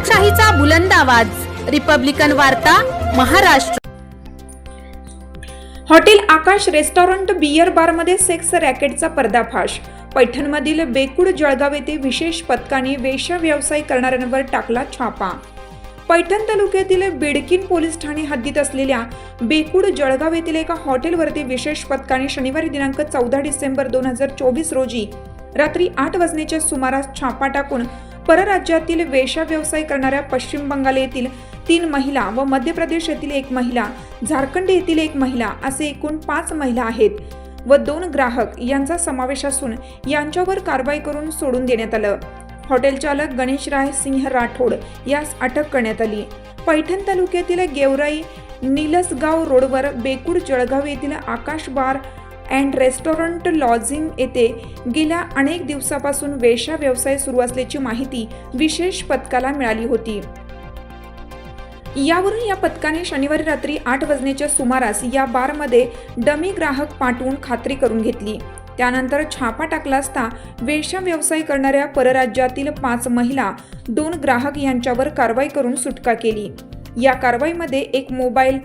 लोकशाहीचा बुलंद आवाज. रिपब्लिकन वार्ता Maharashtra. Hotel Akash restaurant beer बारमध्ये सेक्स रॅकेटचा पर्दाफाश. पैठणमधील बेकुड जळगाव येथे विशेष पथकाने वेश्या व्यवसाय करणाऱ्यांवर टाकला छापा. पैठण तालुक्यातील बिडकीन पोलीस ठाणे हद्दीत असलेल्या बेकुड जळगाव येथील एका हॉटेलवरती विशेष पथकाने शनिवारी दिनांक चौदा डिसेंबर दोन हजार चोवीस रोजी रात्री आठ वाजण्याच्या सुमारास छापा टाकून परराज्यातील वेशा व्यवसाय करणाऱ्या पश्चिम बंगाल येथील तीन महिला व मध्य प्रदेश येथील एक महिला झारखंड येथील एक महिला असे एकूण पाच महिला आहेत व दोन ग्राहक यांचा समावेश असून यांच्यावर कारवाई करून सोडून देण्यात आलं. हॉटेल चालक गणेशराय सिंह राठोड यास अटक करण्यात आली. पैठण तालुक्यातील गेवराई निलसगाव रोडवर बेकूर जळगाव येथील Akash bar and restaurant lodging येथे गेल्या अनेक दिवसापासून वेश्या व्यवसाय सुरू असल्याची माहिती विशेष पथकाला मिळाली होती. यावरून या पथकाने शनिवारी रात्री आठ वाजण्याच्या सुमारास या बारमध्ये डमी ग्राहक पाठवून खात्री करून घेतली. त्यानंतर छापा टाकला असता वेश्या व्यवसाय करणाऱ्या परराज्यातील पाच महिला दोन ग्राहक यांच्यावर कारवाई करून सुटका केली. या कारवाईमध्ये एक मोबाईल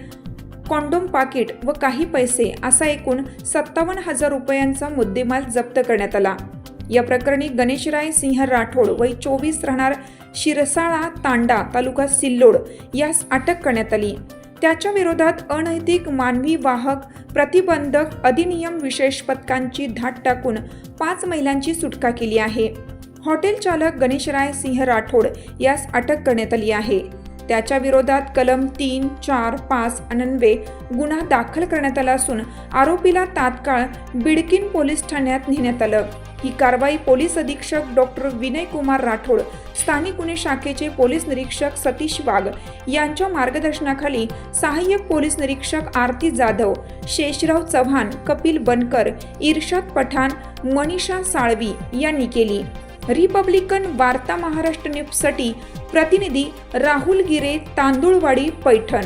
कॉन्डोम पाकिट व काही पैसे असा एकूण सत्तावन्न हजार रुपयांचा मुद्देमाल जप्त करण्यात आला. या प्रकरणी गणेशराय सिंह राठोड वय चोवीस राहणार शिरसाळा तांडा तालुका सिल्लोड यास अटक करण्यात आली. त्याच्या विरोधात अनैतिक मानवी वाहक प्रतिबंधक अधिनियम विशेष पथकांची धाट टाकून पाच महिलांची सुटका केली आहे. हॉटेल चालक गणेशराय सिंह राठोड यास अटक करण्यात आली आहे. त्याच्या विरोधात कलम तीन चार पाच अनन्वे गुन्हा दाखल करण्यात आला असून आरोपीला तात्काळ बिडकिन पोलीस ठाण्यात नेण्यात आलं. ही कारवाई पोलीस अधीक्षक डॉक्टर विनय कुमार राठोड स्थानिक गुन्हे शाखेचे पोलीस निरीक्षक सतीश वाघ यांच्या मार्गदर्शनाखाली सहाय्यक पोलीस निरीक्षक आरती जाधव शेषराव चव्हाण कपिल बनकर इर्शाद पठाण मनीषा साळवी यांनी केली. रिपब्लिकन वार्ता महाराष्ट्र न्यूजसाठी प्रतिनिधी राहुल गिरे तांदुळवाडी पैठण.